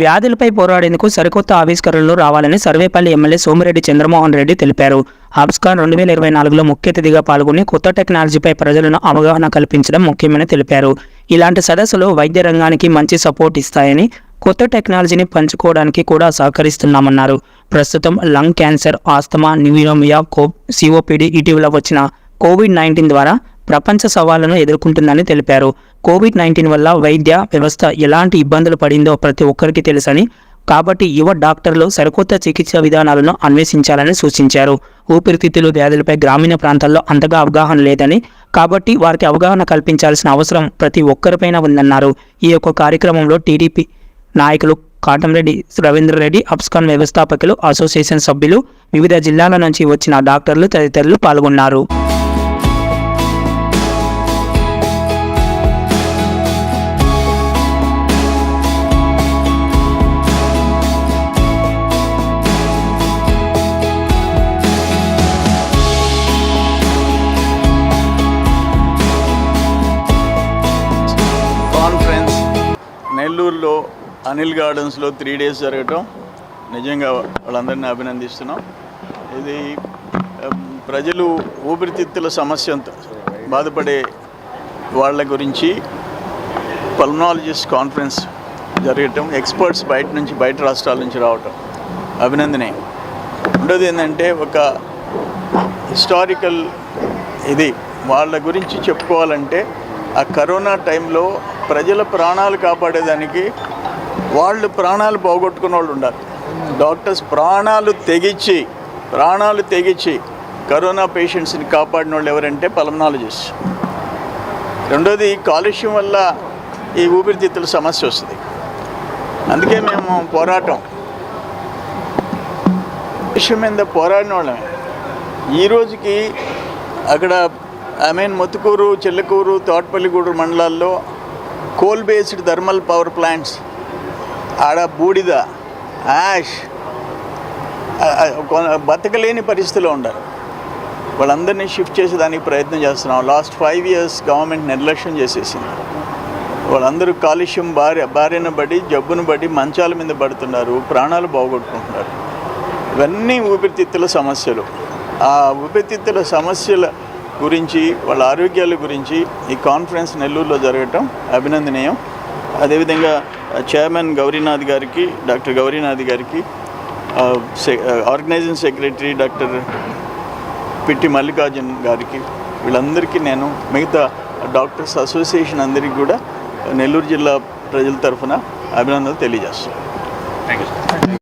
వ్యాధులపై పోరాడేందుకు సరికొత్త ఆవిష్కరణలు రావాలని సర్వేపల్లి ఎమ్మెల్యే సోమిరెడ్డి చంద్రమోహన్ రెడ్డి తెలిపారు. హాబ్స్కాన్ రెండు వేల ఇరవై నాలుగులో ముఖ్య అతిథిగా పాల్గొని కొత్త టెక్నాలజీపై ప్రజలను అవగాహన కల్పించడం ముఖ్యమని తెలిపారు. ఇలాంటి సదస్సులు వైద్య రంగానికి మంచి సపోర్ట్ ఇస్తాయని కొత్త టెక్నాలజీని పంచుకోవడానికి కూడా సహకరిస్తున్నామన్నారు. ప్రస్తుతం లంగ్ క్యాన్సర్ ఆస్తమా న్యూయోమియా కో సిఓపిడి ఇటీవల వచ్చిన కోవిడ్ నైన్టీన్ ద్వారా ప్రపంచ సవాళ్ళను ఎదుర్కొంటుందని తెలిపారు. కోవిడ్ నైన్టీన్ వల్ల వైద్య వ్యవస్థ ఎలాంటి ఇబ్బందులు పడిందో ప్రతి ఒక్కరికి తెలుసని కాబట్టి యువ డాక్టర్లు సరికొత్త చికిత్స విధానాలను అన్వేషించాలని సూచించారు. ఊపిరితిత్తులు వ్యాధులపై గ్రామీణ ప్రాంతాల్లో అంతగా అవగాహన లేదని కాబట్టి వారికి అవగాహన కల్పించాల్సిన అవసరం ప్రతి ఒక్కరిపైన ఉందన్నారు. ఈ యొక్క కార్యక్రమంలో టీడీపీ నాయకులు కాటంరెడ్డి రవీంద్రరెడ్డి అప్స్కాన్ వ్యవస్థాపకులు అసోసియేషన్ సభ్యులు వివిధ జిల్లాల నుంచి వచ్చిన డాక్టర్లు తదితరులు పాల్గొన్నారు. నెల్లూరులో అనిల్ గార్డెన్స్లో త్రీ డేస్ జరగటం. నిజంగా వాళ్ళందరినీ అభినందిస్తున్నాం. ఇది ప్రజలు ఊపిరితిత్తుల సమస్యతో బాధపడే వాళ్ళ గురించి పల్మనాలజిస్ట్ కాన్ఫరెన్స్ జరగటం ఎక్స్పర్ట్స్ బయట నుంచి బయట రాష్ట్రాల నుంచి రావటం అభినందనీయం రెండోది ఏంటంటే ఒక హిస్టారికల్ ఇది. వాళ్ళ గురించి చెప్పుకోవాలంటే ఆ కరోనా టైంలో ప్రజల ప్రాణాలు కాపాడేదానికి వాళ్ళు ప్రాణాలు పోగొట్టుకున్న వాళ్ళు ఉండాలి. డాక్టర్స్ ప్రాణాలు తెగించి ప్రాణాలు తెగించి కరోనా పేషెంట్స్ని కాపాడిన వాళ్ళు ఎవరంటే పల్మనాలజిస్ట్. రెండోది కాలుష్యం వల్ల ఈ ఊపిరితిత్తుల సమస్య వస్తుంది. అందుకే మేము పోరాటం. విషయం మీద పోరాడిన వాళ్ళమే. ఈ రోజుకి అక్కడ ఐ మీన్ మొత్తుకూరు చెల్లకూరు తోటపల్లిగూడూరు మండలాల్లో coal based thermal power plants ఆడ బూడిద యాష్ బతకలేని పరిస్థితిలో ఉండరు వాళ్ళందరినీ షిఫ్ట్ చేసేదానికి ప్రయత్నం చేస్తున్నాం. లాస్ట్ ఫైవ్ ఇయర్స్ గవర్నమెంట్ నిర్లక్ష్యం చేసేసింది. వాళ్ళందరూ కాలుష్యం భార్య భార్యను బట్టి జబ్బును బట్టి మంచాల మీద పడుతున్నారు. ప్రాణాలు బాగొట్టుకుంటున్నారు ఇవన్నీ ఊపిరితిత్తుల సమస్యలు. ఆ ఊపిరితిత్తుల సమస్యల గురించి వాళ్ళ ఆరోగ్యాల గురించి ఈ కాన్ఫరెన్స్ నెల్లూరులో జరగటం అభినందనీయం. అదేవిధంగా చైర్మన్ గౌరీనాథ్ గారికి డాక్టర్ గౌరీనాథ్ గారికి organising secretary doctor Pitti Mallikarjun గారికి వీళ్ళందరికీ నేను మిగతా డాక్టర్స్ అసోసియేషన్ అందరికీ కూడా నెల్లూరు జిల్లా ప్రజల తరఫున అభినందనలు తెలియజేస్తాను